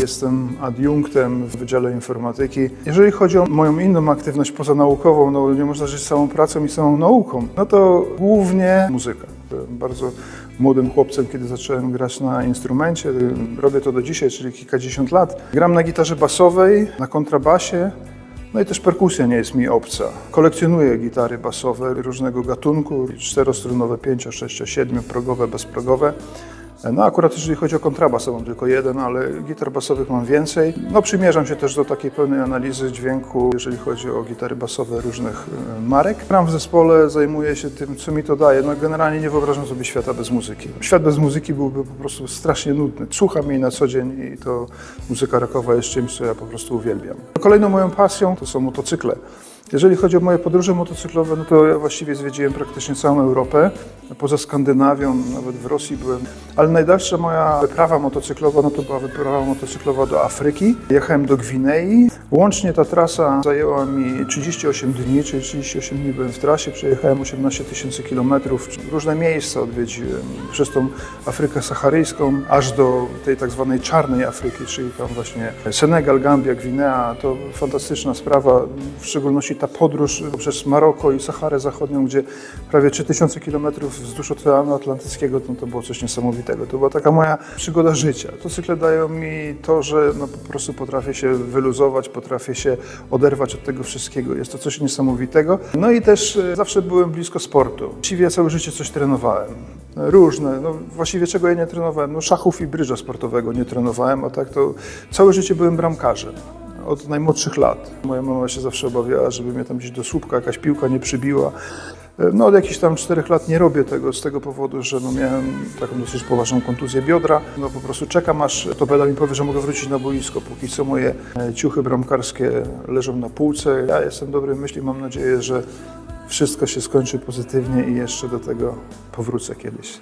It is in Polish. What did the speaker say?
jestem adiunktem w Wydziale Informatyki. Jeżeli chodzi o moją inną aktywność pozanaukową, no nie można żyć samą pracą i samą nauką, no to głównie muzyka. Byłem bardzo młodym chłopcem, kiedy zacząłem grać na instrumencie. Robię to do dzisiaj, czyli kilkadziesiąt lat. Gram na gitarze basowej, na kontrabasie, no i też perkusja nie jest mi obca. Kolekcjonuję gitary basowe różnego gatunku, czterostrunowe, pięcio, sześcio, siedmiu, progowe, bezprogowe. No akurat jeżeli chodzi o kontrabas, to mam tylko jeden, ale gitar basowych mam więcej. No przymierzam się też do takiej pełnej analizy dźwięku, jeżeli chodzi o gitary basowe różnych e, marek. Gram w zespole, zajmuję się tym, co mi to daje. No generalnie nie wyobrażam sobie świata bez muzyki. Świat bez muzyki byłby po prostu strasznie nudny. Słucham jej na co dzień i to muzyka rockowa jest czymś, co ja po prostu uwielbiam. Kolejną moją pasją to są motocykle. Jeżeli chodzi o moje podróże motocyklowe, no to ja właściwie zwiedziłem praktycznie całą Europę, poza Skandynawią, nawet w Rosji byłem. Ale najdalsza moja wyprawa motocyklowa, no to była wyprawa motocyklowa do Afryki. Jechałem do Gwinei. Łącznie ta trasa zajęła mi 38 dni, czyli 38 dni byłem w trasie. Przejechałem 18 tysięcy kilometrów. Różne miejsca odwiedziłem. Przez tą Afrykę Saharyjską, aż do tej tak zwanej czarnej Afryki, czyli tam właśnie Senegal, Gambia, Gwinea. To fantastyczna sprawa, w szczególności ta podróż przez Maroko i Saharę Zachodnią, gdzie prawie 3000 kilometrów wzdłuż Oceanu Atlantyckiego, no to było coś niesamowitego. To była taka moja przygoda życia. Motocykle dają mi to, że no po prostu potrafię się wyluzować, potrafię się oderwać od tego wszystkiego. Jest to coś niesamowitego. No i też e, zawsze byłem blisko sportu. Właściwie całe życie coś trenowałem. Różne, no właściwie czego ja nie trenowałem? No szachów i bryża sportowego nie trenowałem, a tak to całe życie byłem bramkarzem od najmłodszych lat. Moja mama się zawsze obawiała, żeby mnie tam gdzieś do słupka jakaś piłka nie przybiła. No od jakichś tam czterech lat nie robię tego z tego powodu, że no miałem taką dosyć poważną kontuzję biodra. No po prostu czekam aż to Bela mi powie, że mogę wrócić na boisko. Póki co moje e, ciuchy bramkarskie leżą na półce. Ja jestem dobrej myśli, mam nadzieję, że wszystko się skończy pozytywnie i jeszcze do tego powrócę kiedyś.